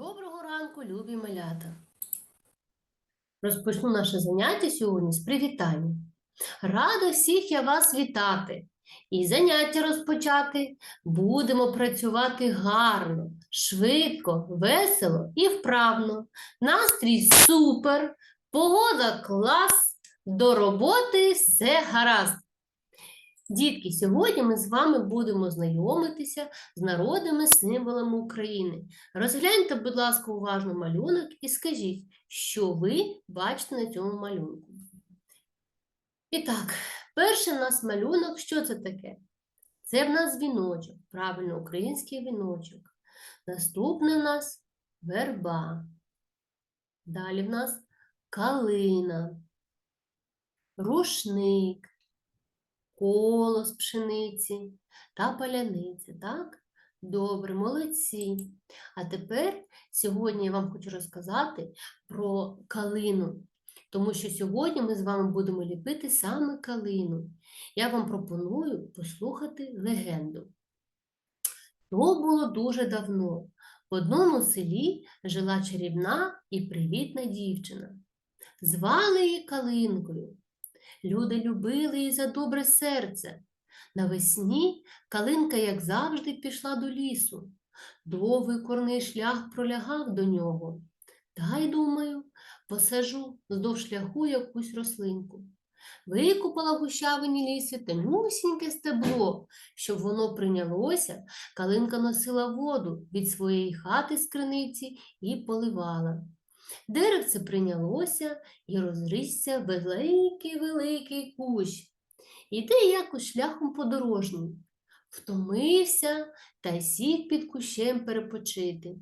Доброго ранку, любі малята! Розпочну наше заняття сьогодні з привітання. Рада всіх я вас вітати і заняття розпочати. Будемо працювати гарно, швидко, весело і вправно. Настрій супер, погода клас, до роботи все гаразд. Дітки, сьогодні ми з вами будемо знайомитися з народними символами України. Розгляньте, будь ласка, уважно малюнок і скажіть, що ви бачите на цьому малюнку. І так, перший у нас малюнок, що це таке? Це в нас віночок, правильно, український віночок. Наступний у нас верба. Далі в нас калина, рушник, коло з пшениці та паляниця, так? Добре, молодці. А тепер сьогодні я вам хочу розказати про калину, тому що сьогодні ми з вами будемо ліпити саме калину. Я вам пропоную послухати легенду. То було дуже давно. В одному селі жила чарівна і привітна дівчина. Звали її Калинкою. Люди любили її за добре серце. Навесні калинка, як завжди, пішла до лісу. Довгий корний шлях пролягав до нього. Та й думаю, посажу вздовж шляху якусь рослинку. Викупала в гущавині лісі тонюсіньке стебло, щоб воно прийнялося, калинка носила воду від своєї хати з криниці і поливала. Деревце прийнялося і розрісся великий-великий кущ. Іде якось шляхом подорожній. Втомився та сів під кущем перепочити.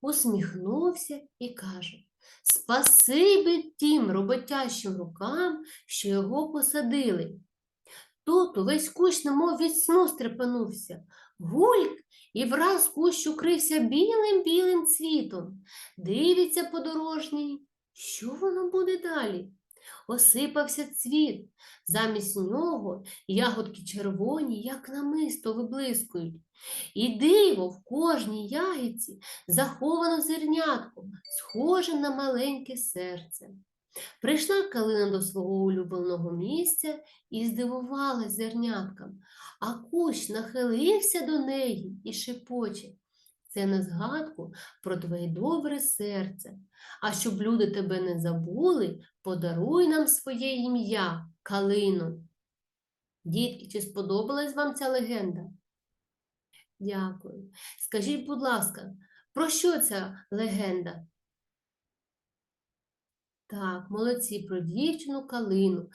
Усміхнувся і каже Спасибі тим роботящим рукам, що його посадили. Тут увесь кущ, немов від сну стрепенувся. Гульк і враз кущ укрився білим-білим цвітом. Дивиться подорожній, що воно буде далі? Осипався цвіт, замість нього ягодки червоні, як намисто, виблискують. І диво в кожній ягідці заховано зернятко, схоже на маленьке серце. Прийшла калина до свого улюбленого місця і здивувалась зерняткам, а кущ нахилився до неї і шепоче. Це на згадку про твоє добре серце. А щоб люди тебе не забули, подаруй нам своє ім'я, Калину. Дітки, чи сподобалась вам ця легенда? Дякую. Скажіть, будь ласка, про що ця легенда? Так, молодці, про дівчину Калину,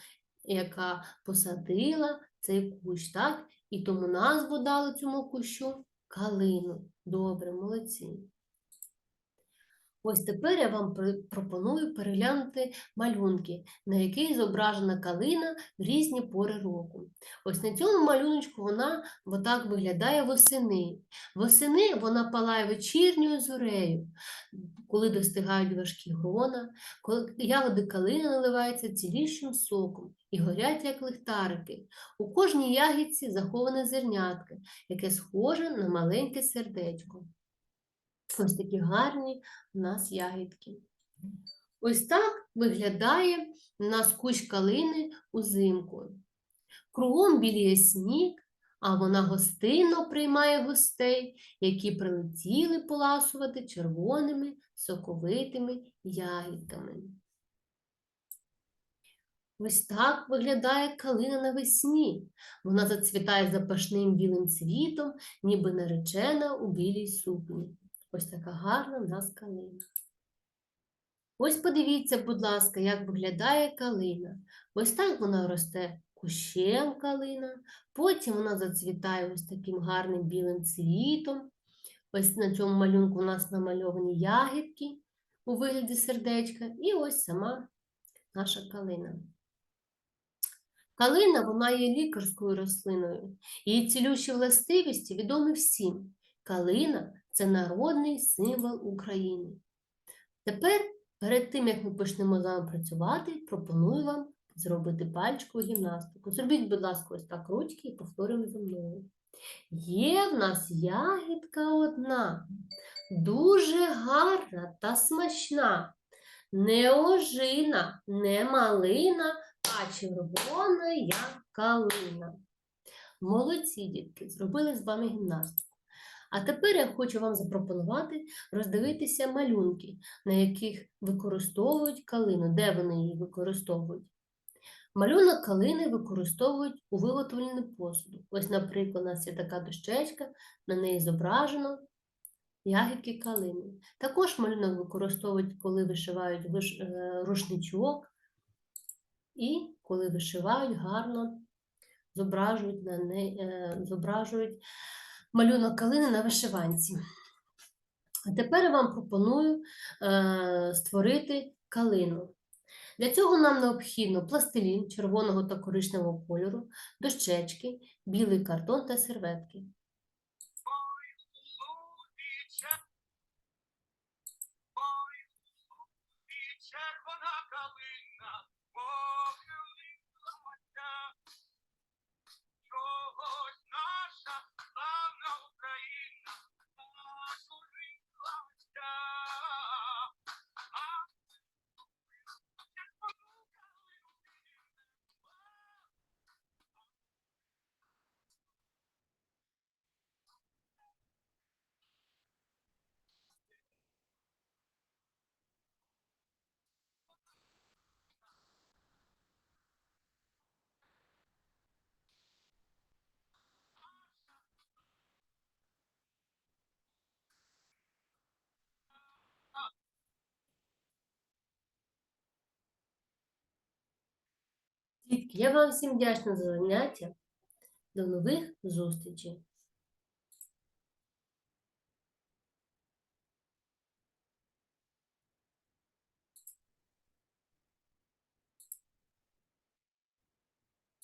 яка посадила цей кущ, так? І тому назву дали цьому кущу Калину. Добре, молодці. Ось тепер я вам пропоную переглянути малюнки, на яких зображена калина в різні пори року. Ось на цьому малюночку вона отак виглядає восени. Восени вона палає вечірньою зорею, коли достигають важкі грона, коли ягоди калини наливаються цілішим соком і горять, як лихтарики. У кожній ягідці заховане зернятко, яке схоже на маленьке сердечко. Ось такі гарні у нас ягідки. Ось так виглядає у нас кущ калини узимку. Кругом біліє сніг, а вона гостинно приймає гостей, які прилетіли поласувати червоними соковитими ягідками. Ось так виглядає калина навесні. Вона зацвітає запашним білим цвітом, ніби наречена у білій сукні. Ось така гарна в нас калина. Ось подивіться, будь ласка, як виглядає калина. Ось так вона росте кущем калина, потім вона зацвітає ось таким гарним білим цвітом. Ось на цьому малюнку у нас намальовані ягідки у вигляді сердечка, і ось сама наша калина. Калина вона є лікарською рослиною. Її цілющі властивості відомі всім. Калина це народний символ України. Тепер, перед тим, як ми почнемо з вами працювати, пропоную вам зробити пальчикову гімнастику. Зробіть, будь ласка, ось так ручки і повторюємо за мною. Є в нас ягідка одна, дуже гарна та смачна, не ожина, не малина, а червона, як калина. Молодці, дітки, зробили з вами гімнастику. А тепер я хочу вам запропонувати роздивитися малюнки, на яких використовують калину, де вони її використовують. Малюнок калини використовують у виготовленні посуду. Ось, наприклад, у нас є така дощечка, на неї зображено ягідки калини. Також малюнок використовують, коли вишивають виш- е, рушничок і коли вишивають гарно, зображують, на неї, е, зображують малюнок калини на вишиванці. А тепер я вам пропоную е, створити калину. Для цього нам необхідно пластилін червоного та коричневого кольору, дощечки, білий картон та серветки. Дітки, я вам всім вдячна за заняття. До нових зустрічей!